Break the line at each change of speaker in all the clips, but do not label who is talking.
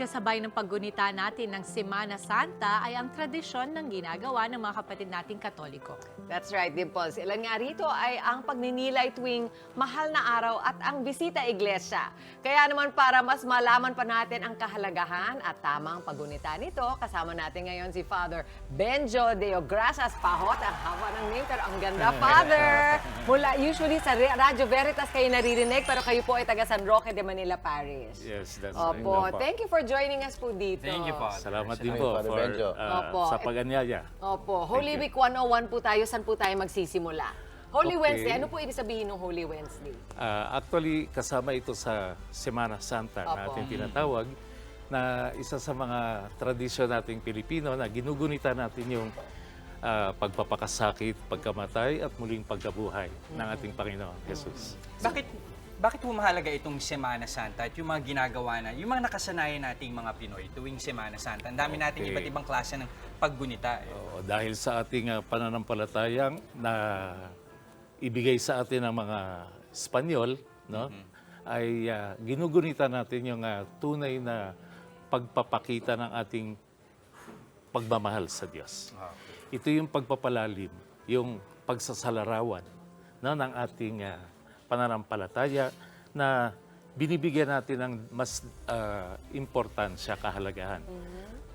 kasabay ng paggunita natin ng Semana Santa ay ang tradisyon ng ginagawa ng mga kapatid nating Katoliko.
That's right, Dimples. Ilan nga rito ay ang pagninilay tuwing mahal na araw at ang bisita iglesia. Kaya naman para mas malaman pa natin ang kahalagahan at tamang paggunita nito, kasama natin ngayon si Father Benjo Deo Grasas Pahot. Ang haba ng name pero ang ganda, Father! Mula usually sa Radyo Veritas kayo naririnig pero kayo po ay taga San Roque de Manila Parish.
Yes, that's
Opo,
right.
thank you for joining us po dito.
Thank you, Father.
Salamat din po
Father
for,
Benjo.
uh,
Opo.
sa pag-anyaya.
Opo, Holy. Week 101 po tayo. Saan po tayo magsisimula? Holy
Okay.
Wednesday, ano po ibig sabihin ng Holy Wednesday?
Uh, actually, kasama ito sa Semana Santa na
Opo.
ating tinatawag na isa sa mga tradisyon nating Pilipino na ginugunita natin yung uh, pagpapakasakit, pagkamatay at muling pagkabuhay ng ating Panginoon Jesus.
Bakit bakit po mahalaga itong Semana Santa at yung mga ginagawa na, yung mga nakasanayan nating mga Pinoy tuwing Semana Santa? Ang dami nating
Okay.
iba't ibang klase ng paggunita. Eh.
Oo, dahil sa ating uh, pananampalatayang na ibigay sa atin ng mga Espanyol, no? ay uh, ginugunita natin yung uh, tunay na pagpapakita ng ating pagmamahal sa Diyos. Ito yung pagpapalalim, yung pagsasalarawan no, ng ating uh, pananampalataya na binibigyan natin ng mas uh, importansya, kahalagahan.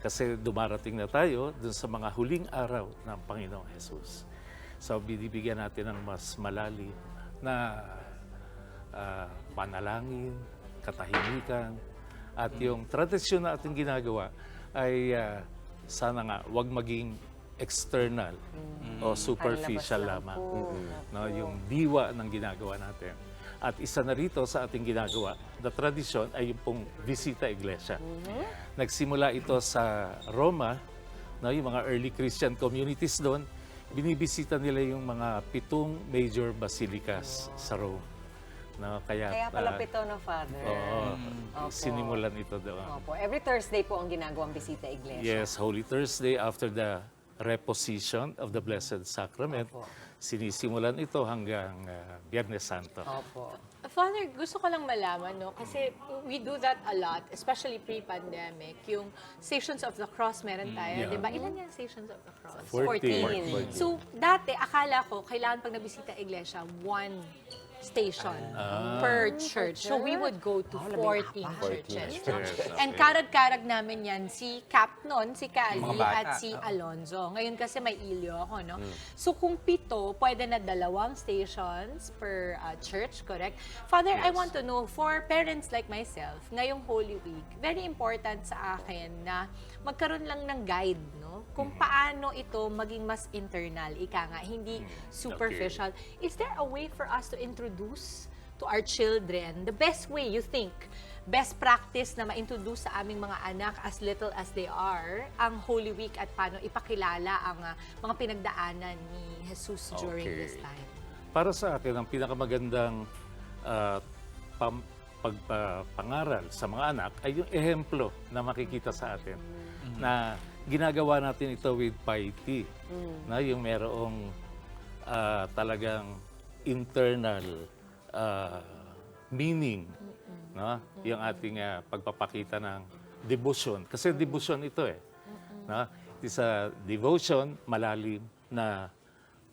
Kasi dumarating na tayo dun sa mga huling araw ng Panginoong Jesus. So binibigyan natin ng mas malalim na ah, panalangin, katahimikan, at yung tradisyon na ating ginagawa ay ah, sana nga wag maging external o superficial lamang. No, yung diwa ng ginagawa natin. At isa na rito sa ating ginagawa, na tradisyon ay yung pong visita iglesia. Nagsimula ito sa Roma, no, yung mga early Christian communities doon, binibisita nila yung mga pitong major basilicas sa Rome. No, kaya,
Kaya pala
ah,
pito na, Father.
Oo,
Opo.
sinimulan ito doon.
Opo, every Thursday po ang ginagawang bisita iglesia.
Yes, Holy Thursday after the reposition of the Blessed Sacrament. Sinisimulan ito hanggang ah, Biyernes Santo.
Opo.
Father, gusto ko lang malaman, no? Kasi we do that a lot, especially pre-pandemic. Yung Stations of the Cross meron tayo,
yeah.
di ba? Ilan yung Stations of the Cross?
14.
14.
So, dati, akala ko, kailangan pag nabisita iglesia, one station per church. So, we would go to 14 churches. And
okay.
karag-karag namin yan, si Cap noon, si Cali,
bata.
at si Alonzo. Ngayon kasi may ilyo ako, no?
Mm.
So kung pito, pwede na dalawang stations per uh, church, correct? Father, I want to know, for parents like myself, ngayong Holy Week, very important sa akin na magkaroon lang ng guide, no? Kung
Mm.
paano ito maging mas internal, ika nga, hindi superficial. Is there a way for us to introduce to our children the best way you think best practice na ma-introduce sa aming mga anak as little as they are ang Holy Week at paano ipakilala ang ah, mga pinagdaanan ni Jesus during
Okay.
this time.
Para sa akin, ang pinakamagandang ah, pam, pagpapangaral sa mga anak ay yung ehemplo na makikita sa atin. Na ginagawa natin ito with piety. Na yung merong ah, talagang internal ah, meaning. No? Yung ating ah, pagpapakita ng devotion. Kasi devotion ito eh. No? It is a devotion, malalim na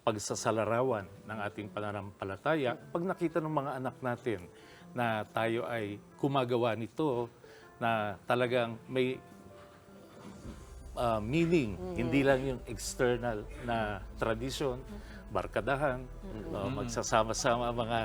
pagsasalarawan ng ating pananampalataya pag nakita ng mga anak natin na tayo ay gumagawa nito na talagang may uh, meaning, hindi lang yung external na tradisyon, barkadahan, no, magsasama-sama ang mga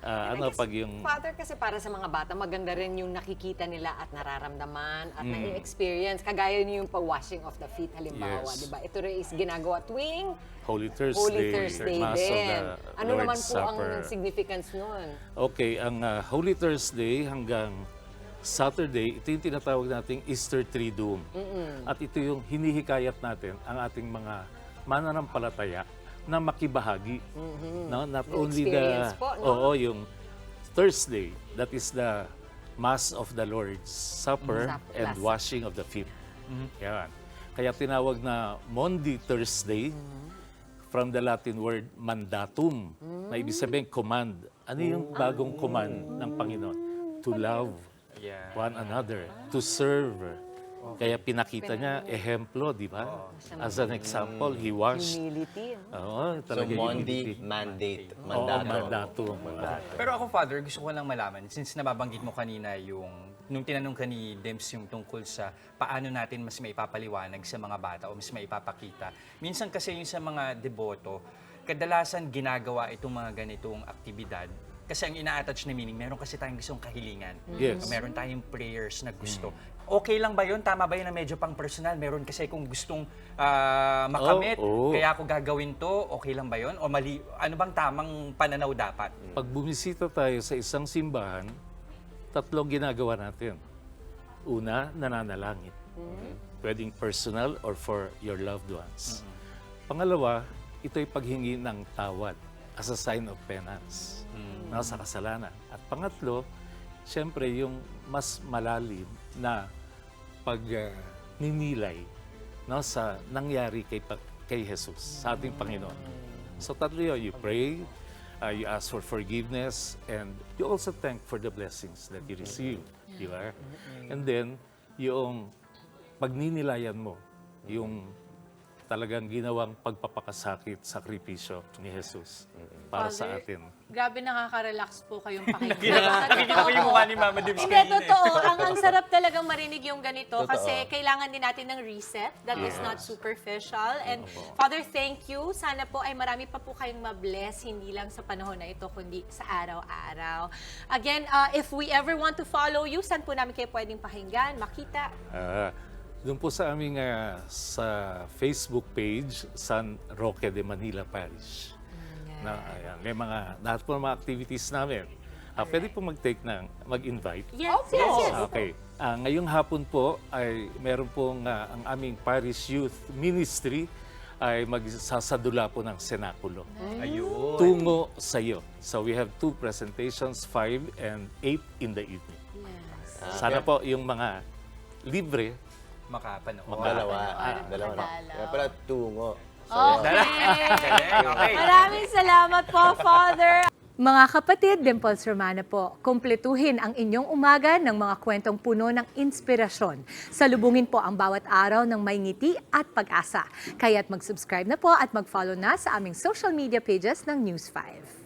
uh, ano
Kasi,
pag yung
Father, kasi para sa mga bata, maganda rin yung nakikita nila at nararamdaman at
Mm.
na-experience. Kagaya niyo yung pag-washing of the feet, halimbawa,
Yes.
di ba? Ito rin is ginagawa tuwing
Holy Thursday,
Holy Thursday
Mass
din. Ano
Lord's
naman po
Supper.
ang significance nun?
Okay, ang uh, Holy Thursday hanggang Saturday, ito yung tinatawag nating Easter Triduum. At ito yung hinihikayat natin ang ating mga mananampalataya na makibahagi. No? Not
Yung
only the
po, no?
Oo, yung Thursday, that is the Mass of the Lord's Supper
Sup-
and
last-
washing of the feet. Yan. Kaya tinawag na Monday Thursday from the Latin word mandatum, na ibig sabihin command. Ano yung bagong command ng Panginoon? To love
Yeah.
one another, to serve. Kaya pinakita niya, ehemplo, di ba? As an example, he washed.
Humility.
Oo,
So,
talaga
Mondi,
humility.
mandate.
Oo,
Mandato.
mandato. mandato.
Pero ako, Father, gusto ko lang malaman, since nababanggit mo kanina yung, nung tinanong ka ni Dems yung tungkol sa paano natin mas maipapaliwanag sa mga bata o mas maipapakita. Minsan kasi yung sa mga deboto, kadalasan ginagawa itong mga ganitong aktibidad kasi ang ina-attach na meaning, meron kasi tayong gustong kahilingan.
Yes.
Meron tayong prayers na gusto. Okay lang ba yun? Tama ba yun na medyo pang personal? Meron kasi kung gustong ah, makamit,
Oo, oo.
kaya ako gagawin to, okay lang ba yun? O mali, ano bang tamang pananaw dapat?
Pag bumisita tayo sa isang simbahan, tatlong ginagawa natin. Una, nananalangin. Pwedeng personal or for your loved ones. Pangalawa, ito'y paghingi ng tawad as a sign of penance na sa kasalanan. At pangatlo, siyempre yung mas malalim na pagninilay no, sa nangyari kay, kay Jesus, sa ating Panginoon. So tatlo yun, you pray, uh, you ask for forgiveness, and you also thank for the blessings that you receive. Di ba? And then, yung pagninilayan mo, yung talagang ginawang pagpapakasakit, sakripisyo ni Jesus para sa
Father,
atin.
Grabe nakaka-relax po kayong pakinggan.
Nakikita ko yung mukha ni Mama Dibs
Hindi,
kanina eh.
totoo. Ang, ang sarap talagang marinig yung ganito
Totoo.
kasi kailangan din natin ng reset that is not superficial. And Father, thank you. Sana po ay marami pa po kayong mabless, hindi lang sa panahon na ito, kundi sa araw-araw. Again, uh, if we ever want to follow you, saan po namin kayo pwedeng pakinggan, makita?
Ah, doon po sa aming ah, sa Facebook page, San Roque de Manila Parish. Na, ayan, may mga, lahat po ng mga activities namin. Ah, pwede po mag-take ng, mag-invite.
Yes, yes, yes.
Ah, Okay. Ah, ngayong hapon po ay meron pong ah, ang aming Parish Youth Ministry ay magsasadula po ng senakulo.
Ayun.
Tungo sa iyo. So we have two presentations, 5 and 8 in the evening.
Yes.
Sana po yung mga libre
Makapanood.
Dalawa.
Makadalaw.
Dalawa.
Makadalaw.
Kaya pala tungo. So,
Okay.
okay.
Maraming salamat po, Father. Mga kapatid, Dimples Romana po, kumpletuhin ang inyong umaga ng mga kwentong puno ng inspirasyon. Salubungin po ang bawat araw ng may ngiti at pag-asa. Kaya't mag-subscribe na po at mag-follow na sa aming social media pages ng News 5.